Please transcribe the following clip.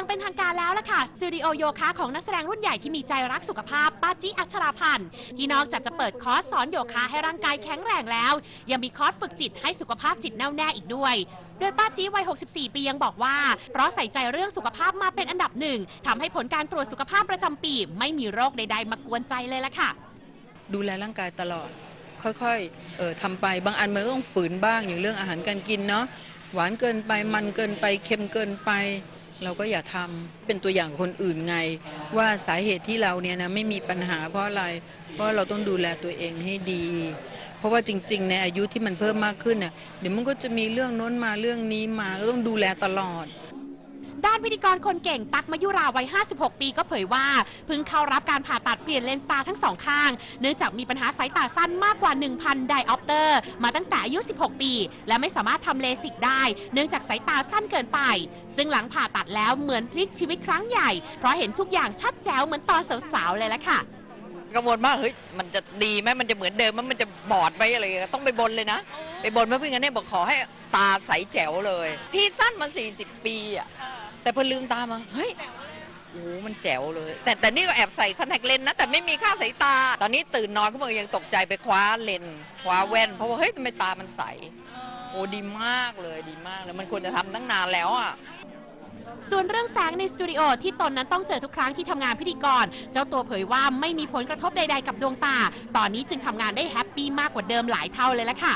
อย่างเป็นทางการแล้วล่ะค่ะ สตูดิโอโยคะของนักแสดงรุ่นใหญ่ที่มีใจรักสุขภาพป้าจิอัชราพันธ์ที่นอกจากจะเปิดคอร์สสอนโยคะให้ร่างกายแข็งแรงแล้ว ยังมีคอร์สฝึกจิตให้สุขภาพจิตแน่วแน่อีกด้วยโดยป้าจีวัย 64 ปียังบอกว่า เพราะใส่ใจเรื่องสุขภาพมาเป็นอันดับหนึ่งทำให้ผลการตรวจสุขภาพประจำปี ไม่มีโรคใด ๆ มากวนใจเลยละค่ะ ดูแลร่างกายตลอด ค่อยๆเออทำไปบางอันมันก็ต้องฝืนบ้างอย่างเรื่องอาหารการกินเนาะหวานเกินไปมันเกินไปเค็มเกินไป เราก็อย่าทำเป็นตัวอย่างคนอื่นไง ว่าสาเหตุที่เราเนี่ยนะไม่มีปัญหาเพราะอะไร เพราะเราต้องดูแลตัวเองให้ดี เพราะว่าจริงๆในอายุที่มันเพิ่มมากขึ้นเนี่ยเดี๋ยวมันก็จะมีเรื่องน้นมาเรื่องนี้มาก็ต้องดูแลตลอด ด้านพิธีกรคนเก่งตักมายุราวัย 56 ปีก็เผยว่าเพิ่งเข้ารับการผ่าตัดเปลี่ยนเลนส์ตาทั้งสองข้าง เนื่องจากมีปัญหาสายตาสั้นมากกว่า 1,000 ไดออปเตอร์ มาตั้งแต่อายุ 16 ปี และไม่สามารถทำเลสิกได้ เนื่องจากสายตาสั้นเกินไป ซึ่งหลังผ่าตัดแล้วเหมือนพลิกชีวิตครั้งใหญ่ เพราะเห็นทุกอย่างชัดแจ๋วเหมือนตอนสาวๆเลยละค่ะ กังวลมากเฮ้ยมันจะดีไหมมันจะเหมือนเดิมไหมมันจะบอดไหมอะไรอย่างเงี้ยต้องไปบนเลยนะ ไปบนเมื่อพี่กันเนี่ยบอกขอให้ ตาใสแจ๋วเลย พี่สั้นมา 40 ปีอะ แต่พอลืมตามา เฮ้ย โอ้โหมันแจ๋วเลย แต่แต่นี่ก็แอบใส่คอนแทคเลนส์นะ แต่ไม่มีค่าสายตา ตอนนี้ตื่นนอนขึ้นมายังตกใจไปคว้าเลนส์คว้าแว่น เพราะว่าเฮ้ยทำไมตามันใส โอ้ดีมากเลยดีมากเลย มันควรจะทำตั้งนานแล้วอะส่วนเรื่องแสงในสตูดิโอที่ตนนั้นต้องเจอทุกครั้งที่ทำงานพิธีกร เจ้าตัวเผยว่าไม่มีผลกระทบใด ๆ กับดวงตา ตอนนี้จึงทำงานได้แฮปปี้มากกว่าเดิมหลายเท่าเลยละค่ะ